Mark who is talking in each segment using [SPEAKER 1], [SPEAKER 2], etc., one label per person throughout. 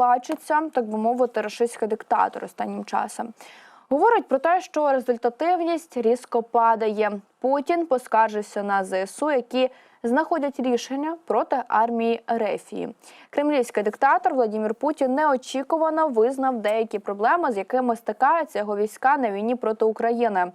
[SPEAKER 1] плачеться, так би мовити, рашистський диктатор останнім часом. Говорить про те, що результативність різко падає. Путін поскаржився на ЗСУ, які знаходять рішення проти армії Рефії. Кремлівський диктатор Владимир Путін неочікувано визнав деякі проблеми, з якими стикаються його війська на війні проти України.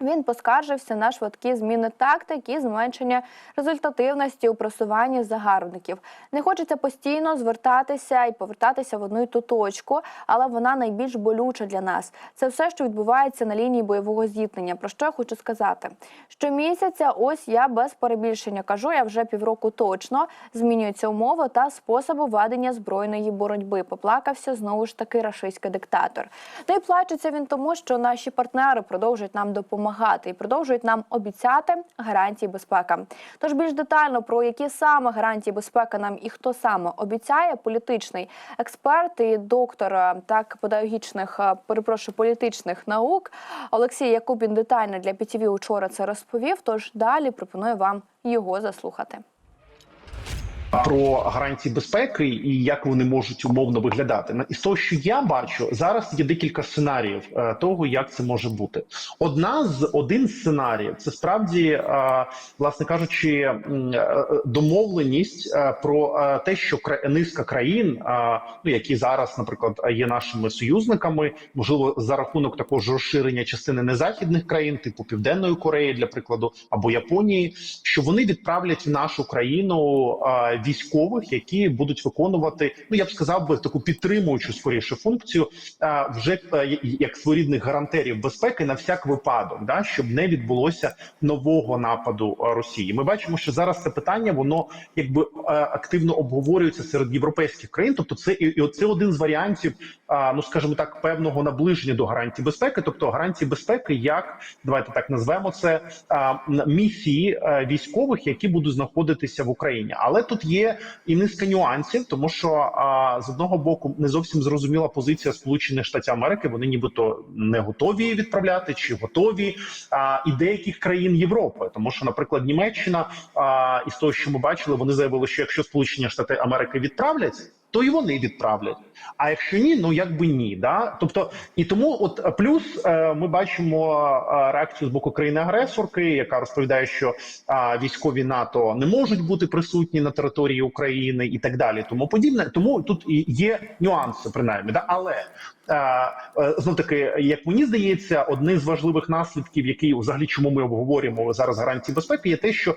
[SPEAKER 1] Він поскаржився на швидкі зміни тактики і зменшення результативності у просуванні загарбників. Не хочеться постійно звертатися і повертатися в одну й ту точку, але вона найбільш болюча для нас. Це все, що відбувається на лінії бойового зіткнення. Про що я хочу сказати? Щомісяця, ось я без перебільшення кажу, я вже півроку точно змінюються умови та способи ведення збройної боротьби. Поплакався знову ж таки рашистський диктатор. Ну і плачеться він тому, що наші партнери продовжують нам допомагати і продовжують нам обіцяти гарантії безпеки. Тож більш детально про які саме гарантії безпеки нам і хто саме обіцяє, політичний експерт і доктор е, так педагогічних, е, перепрошую, політичних наук Олексій Якубін детально для ПІТІВІ учора це розповів. Тож далі пропоную вам його заслухати.
[SPEAKER 2] Про гарантії безпеки і як вони можуть умовно виглядати. На- Із того, що я бачу, зараз є декілька сценаріїв е, того, як це може бути. Одна з один з сценаріїв це справді, е, власне кажучи, е, домовленість про те, що низка країн, ну які зараз, наприклад, є нашими союзниками, можливо, за рахунок також розширення частини незахідних країн, типу Південної Кореї, для прикладу, або Японії, що вони відправлять в нашу країну військових, які будуть виконувати, ну я б сказав би таку підтримуючу скоріше функцію, е, вже е, як своєрідних гарантерів безпеки на всяк випадок, да щоб не відбулося нового нападу е, Росії. Ми бачимо, що зараз це питання воно якби е, активно обговорюється серед європейських країн. Тобто, це і, це один з варіантів, ну скажімо так, певного наближення до гарантій безпеки, тобто гарантії безпеки, як давайте так назвемо це місії військових, які будуть знаходитися в Україні. Але тут є і низка нюансів, тому що а, з одного боку не зовсім зрозуміла позиція Сполучених Штатів Америки. Вони нібито не готові відправляти чи готові а, і деяких країн Європи, тому що, наприклад, Німеччина а, із того, що ми бачили, вони заявили, що якщо Сполучені Штати Америки відправлять. То і вони відправлять. А якщо ні, ну якби ні, да тобто і тому, от е, плюс е, ми бачимо е, реакцію з боку країни-агресорки, яка розповідає, що військові НАТО не можуть бути присутні на території України і так далі. Тому подібне. Тому тут і є нюанси, принаймні, да але знов таки, як мені здається, одне з важливих наслідків, який взагалі чому ми обговорюємо зараз гарантії безпеки, є те, що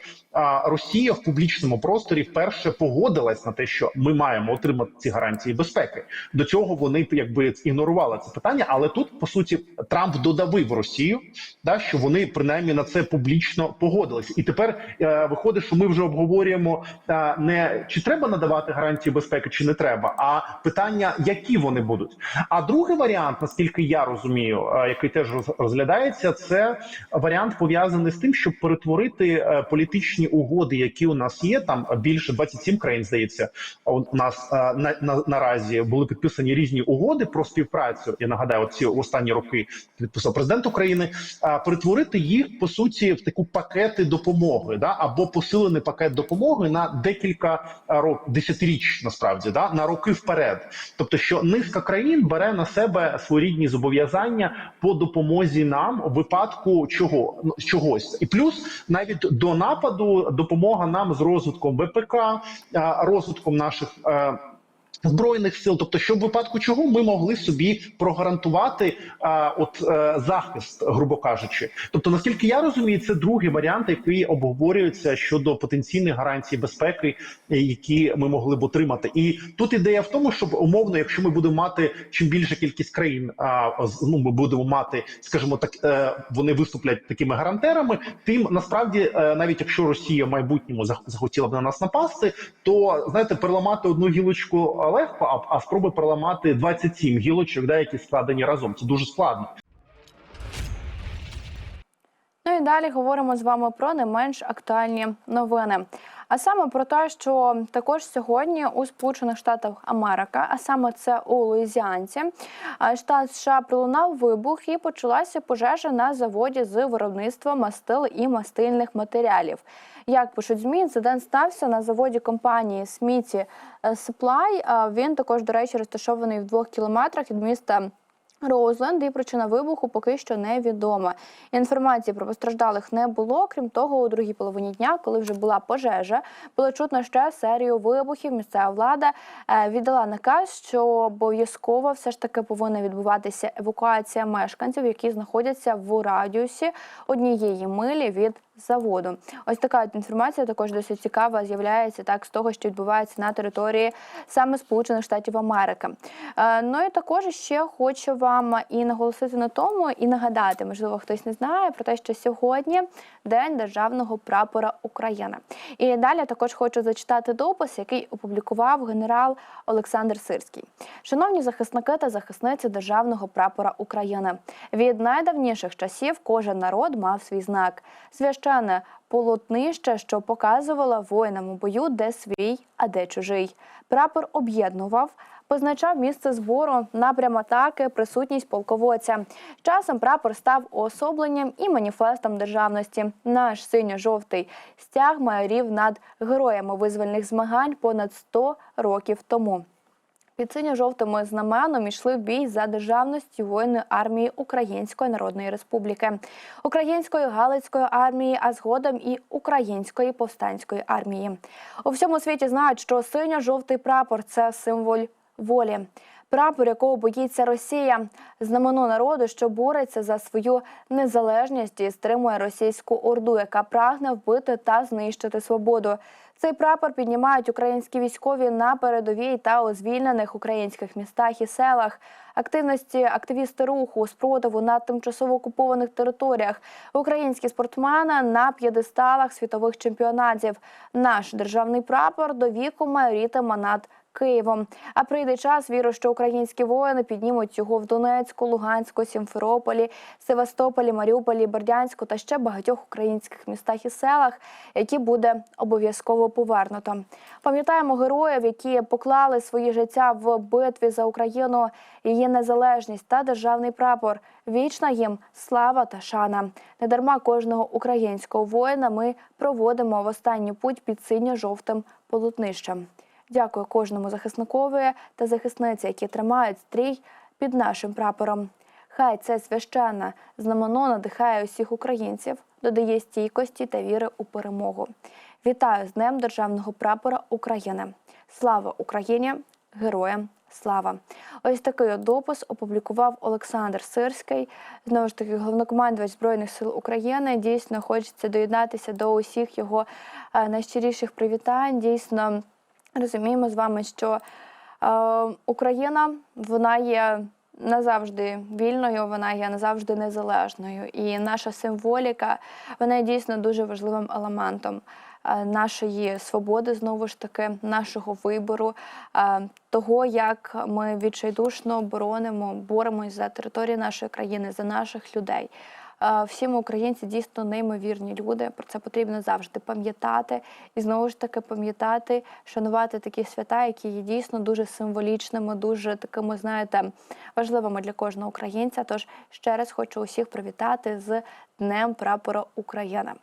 [SPEAKER 2] Росія в публічному просторі вперше погодилась на те, що ми маємо отримати ці гарантії безпеки. До цього вони якби ігнорували це питання, але тут по суті Трамп додавив Росію, да що вони принаймні на це публічно погодились, і тепер е, виходить, що ми вже обговорюємо е, не чи треба надавати гарантії безпеки, чи не треба, а питання, які вони будуть. А другий варіант, наскільки я розумію, е, який теж роз- розглядається, це варіант пов'язаний з тим, щоб перетворити е, політичні угоди, які у нас є. Там більше 27 країн здається. У нас е, на, на наразі були підписані різні угоди про співпрацю. Я нагадаю, ці останні роки підписав президент України. е, Перетворити їх по суті в таку пакети допомоги, да або посилений пакет допомоги на декілька е, років, десятиріч насправді да на роки вперед. Тобто, що низка країн бере на себе своєрідні зобов'язання по допомозі нам у випадку чого ну, чогось, і плюс навіть до нападу допомога нам з розвитком ВПК, е, розвитком наших. Збройних сил, тобто, щоб в випадку чого ми могли собі прогарантувати а, от е, захист, грубо кажучи. Тобто, наскільки я розумію, це другий варіант, який обговорюється щодо потенційних гарантій безпеки, е, які ми могли б отримати. І тут ідея в тому, щоб умовно, якщо ми будемо мати чим більша кількість країн, а ну ми будемо мати, скажімо так, е, вони виступлять такими гарантерами. Тим насправді, навіть якщо Росія в майбутньому зах- захотіла б на нас напасти, то знаєте, переламати одну гілочку легко, а, а спроби проламати 27 гілочок, да, які складені разом. Це дуже складно.
[SPEAKER 1] Ну і далі говоримо з вами про не менш актуальні новини. А саме про те, що також сьогодні у Сполучених Штатах Америка, а саме це у Луїзіанці, штат США пролунав вибух і почалася пожежа на заводі з виробництва мастил і мастильних матеріалів. Як пишуть змі, інцидент стався на заводі компанії Сміті Supply. Він також, до речі, розташований в двох кілометрах від міста. Роузленд і причина вибуху поки що невідома. Інформації про постраждалих не було. Крім того, у другій половині дня, коли вже була пожежа, було чутно ще серію вибухів. Місцева влада е, віддала наказ, що обов'язково все ж таки повинна відбуватися евакуація мешканців, які знаходяться в радіусі однієї милі від заводу. Ось така от інформація також досить цікава з'являється так з того, що відбувається на території саме Сполучених Штатів Америки. Е, Ну і також ще хочу вам і наголосити на тому, і нагадати, можливо, хтось не знає про те, що сьогодні День державного прапора України. І далі також хочу зачитати допис, який опублікував генерал Олександр Сирський. Шановні захисники та захисниці державного прапора України. Від найдавніших часів кожен народ мав свій знак. Священне полотнище, що показувало воїнам у бою, де свій, а де чужий. Прапор об'єднував. Позначав місце збору, напрям атаки, присутність полководця. Часом прапор став уособленням і маніфестом державності. Наш синьо-жовтий стяг майорів над героями визвольних змагань понад 100 років тому. Під синьо-жовтими знаменом йшли в бій за державність воїни армії Української Народної Республіки, Української Галицької армії, а згодом і Української повстанської армії. У всьому світі знають, що синьо-жовтий прапор це символ волі. Прапор, якого боїться Росія, знамено народу, що бореться за свою незалежність і стримує російську орду, яка прагне вбити та знищити свободу. Цей прапор піднімають українські військові на передовій та у звільнених українських містах і селах. Активності активісти руху спротиву на тимчасово окупованих територіях, українські спортсмени на п'єдесталах світових чемпіонатів. Наш державний прапор до віку майорітиме над Києвом. А прийде час, вірю, що українські воїни піднімуть його в Донецьку, Луганську, Сімферополі, Севастополі, Маріуполі, Бердянську та ще багатьох українських містах і селах, які буде обов'язково повернуто. Пам'ятаємо героїв, які поклали свої життя в битві за Україну, її незалежність та державний прапор. Вічна їм слава та шана. Недарма кожного українського воїна ми проводимо в останню путь під синьо-жовтим полотнищем. Дякую кожному захисникові та захисниці, які тримають стрій під нашим прапором. Хай це священне знамено надихає усіх українців, додає стійкості та віри у перемогу. Вітаю з Днем Державного прапора України. Слава Україні! Героям слава! Ось такий от допис опублікував Олександр Сирський, знову ж таки, головнокомандувач Збройних сил України. Дійсно, хочеться доєднатися до усіх його е, найщиріших привітань. Дійсно. Розуміємо з вами, що е, Україна вона є назавжди вільною, вона є назавжди незалежною. І наша символіка вона є дійсно дуже важливим елементом е, нашої свободи, знову ж таки, нашого вибору, е, того, як ми відчайдушно боронимо, боремось за територію нашої країни, за наших людей. Всі ми українці дійсно неймовірні люди. Про це потрібно завжди пам'ятати і знову ж таки пам'ятати, шанувати такі свята, які є дійсно дуже символічними, дуже такими, знаєте, важливими для кожного українця. Тож ще раз хочу усіх привітати з Днем прапора України.